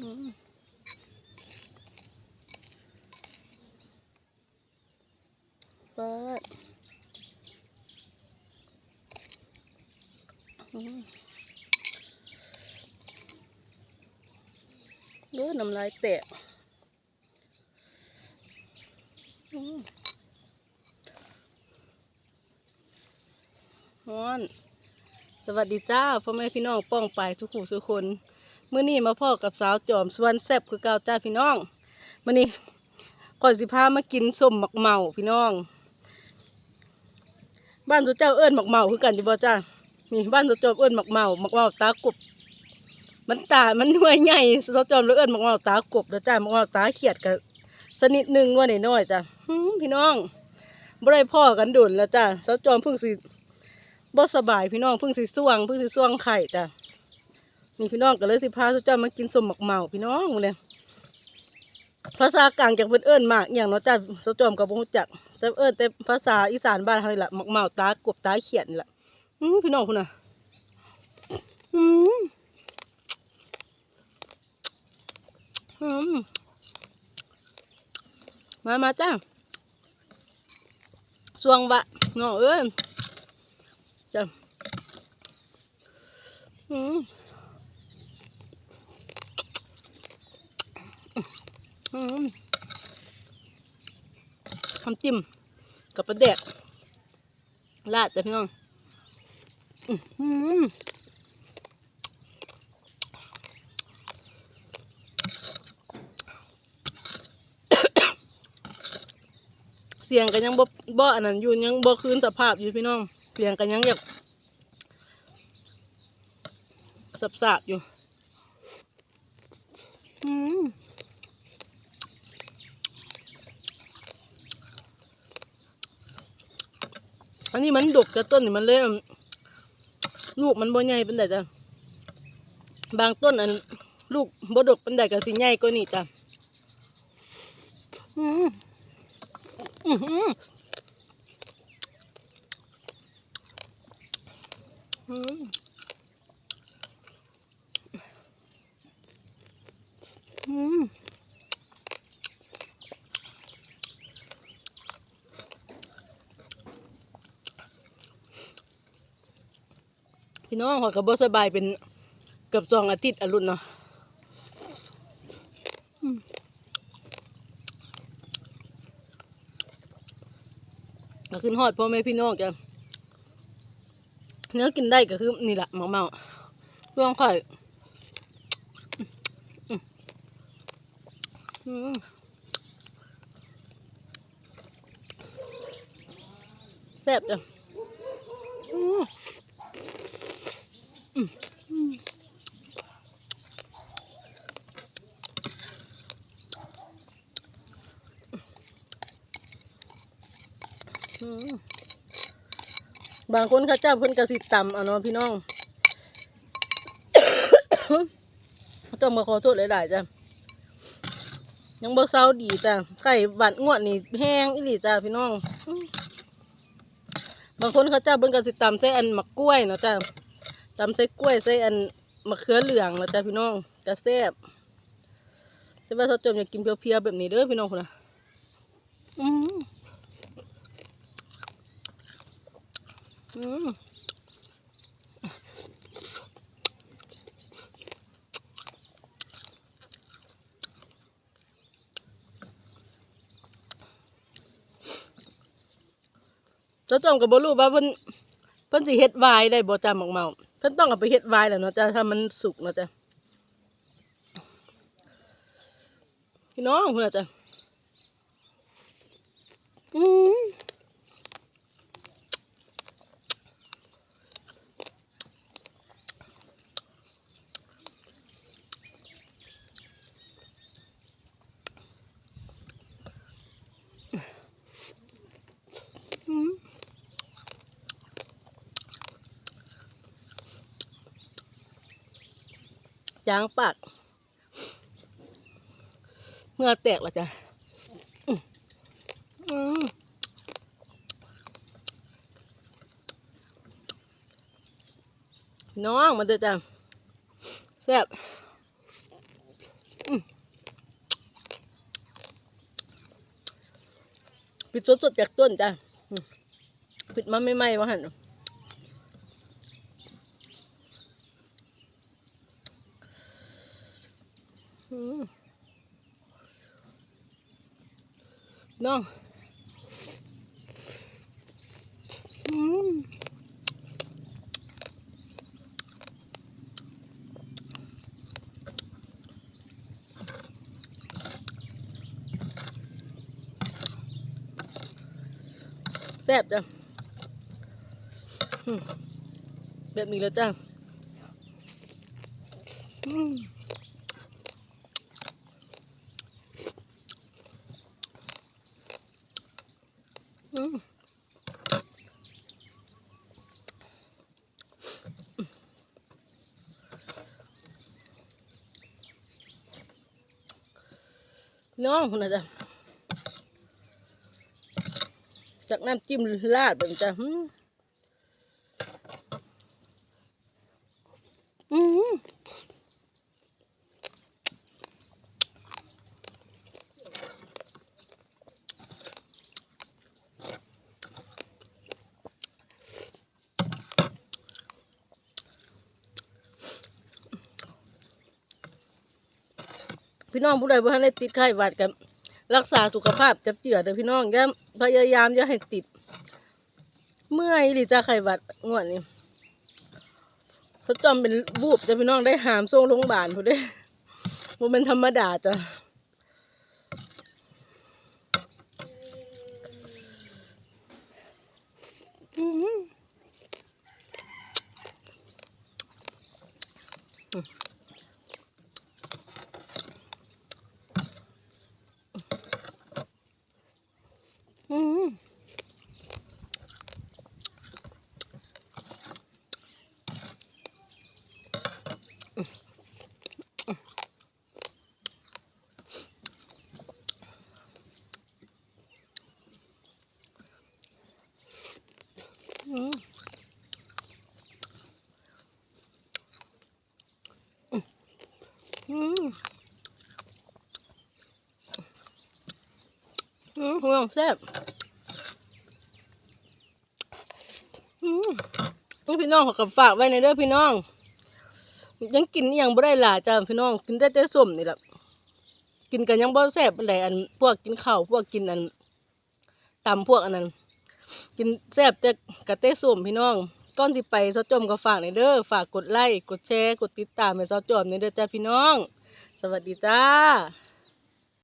อืมปาดอืมเด้อน้ำลายแตกอืมฮ้อน สวัสดีจ้าพ่อแม่พี่น้องป้องไปทุกผู้ทุกคน มื้อนี้มาพ่อกับสาวจอมสวนแซ่บคือเก่าจ้าพี่น้องมื้อนี้ก่อนสิพามากินส้มหมักเมาพี่น้อง บ้านตัวเจ้าเอิ้นหมักเมาคือกันอยู่บ่จ้านี่บ้านตัวจอมเอิ้นหมักเมาหมักเมาตากบมันตา มันหน่วยใหญ่ตัวจอมเลยเอิ้นหมักเมาตากบแล้วจ้าหมักเมาตาเขียดกับสนิดหนึ่งว่าหน้อยจ้าพี่น้องบ่ได้พ่อกันดุนแล้วจ้าสาวจอมเพิ่งสิบ่สบายพี่น้องเพิ่งสิส่วงเพิ่งสิส่วงไข่จ้ะ นี่พี่น้องก็เลยสิพาทุเจ้ามากินสมหมักเมาพี่น้องหมดเลยภาษากลางจากเพิ่นเอิ้นมากอย่างเนาะจ้ะสจอมกับบ่ฮู้จักแต่เอิ้นแต่ภาษาอีสานบ้านเฮานี่ล่ะหมักเมาตากบตาเขียนล่ะพี่น้องพุ่นน่ะอืมอืมมามาจ้าสวงบะน้องเอ้ยจ้ะอืมอืม ทำจิ้มกับปลาแดกลาดจ้ะพี่น้องเสียงกันยังบ่บ่อันนั้นอยู่ยังบ่คืนสภาพอยู่พี่น้อง เสียงกันยังอยากสับๆอยู่ อืม อันนี้มันดกจะต้นนี่มันเลยอืมลูกมันบ่ใหญ่เป็นไดจ้ะบางต้นอัน ลูกบ่ดกเป็นไดกับสิใหญ่ก็นี่จ้ะอืมอืมอืมอืม พี่น้องขอยกับ่สบายเป็นเกือบสองอาทิตย์อรุ่นเนาะก็ขึ้นฮอดพ่อแม่พี่น้องจ้ะเนื้อกินได้ก็คือนี่แหละหมกเมาลวงไข่อืมอืมแซ่บจ้ะอืมอืมอืมอืม บางคนเขาเจ้าเพิ่นกระสิต่ำอะเนาะพี่น้องต้องมาขอโทษหลายๆจ้ะยังบ่เศร้าดีจ้ะไข่บัดงวดนี่แห้งอีหลีจ้ะพี่น้อง บางคนเขาเจ้าเพิ่นกระสิต่ำใส่อันมักล้วยเนาะจ้ะตำใส่กล้วยใส่อันมะเขือเหลืองเนาะจ้ะพี่น้องจะแซ่บแต่ว่าเขาจมอยากกินเพียวๆแบบนี้เด้อพี่น้องคนน่ะอืม อืมเจ้าจอมกับบรูว่าเพิ่นเพิ่นสิเฮ็ดวายได้บ่จ้าหมกเมาเพิ่นต้องเอาไปเฮ็ดวายแหล้วเนาะจ้าถ้ามันสุกเนาะจ้าพี่น้องเพิ่นน่ะจ้ะ ยางปาดเมื่อแตกละจ้ะน้องมันเดืจ้ะแซ่บปิดสดๆจากต้นจ้ะปิดมาไม่ไหม้วะหัน น้องอืมแซ่บจ้ะอืมแบบนี้แล้วจ้ะอื น้องคนนะจ๊ะจากน้ำจิ้มลาดแบบจ้ะ พี่น้องผู้ใดบ่ทันได้ติดไข้หวัดกันรักษาสุขภาพจับเจือเด้อพี่น้องอย่าพยายามอย่าให้ติด เมื่อยหรือจะไข้หวัดงวดนี้เขาจอมเป็นบูบจะพี่น้องได้หามส่งโรงพยาบาลผู้ได้มันเป็นธรรมดาจ้ะอื้อหืออื้อหืออื้อหือ อืมห่วงแซ่บอืมนี่พี่น้องขอกับฝากไว้ในเด้อพี่น้อง ยังกินอหย่างบ่ได้หลายจ้าพี่น้อง กินได้แต่ส้มนี่แหละกินกันยังบ่แซ่บปานใดอัน พวกกินข้าวพวกกินอันตำพวกอันนั้น กินแซ่บแต่กะเต้ส้มพี่น้องก้อนที่ไปซาจอมก็ฝากในเด้อฝากกดไลค์กดแชร์กดติดตามให้ซาจอมในเด้อจ้าพี่น้อง สวัสดีจ้า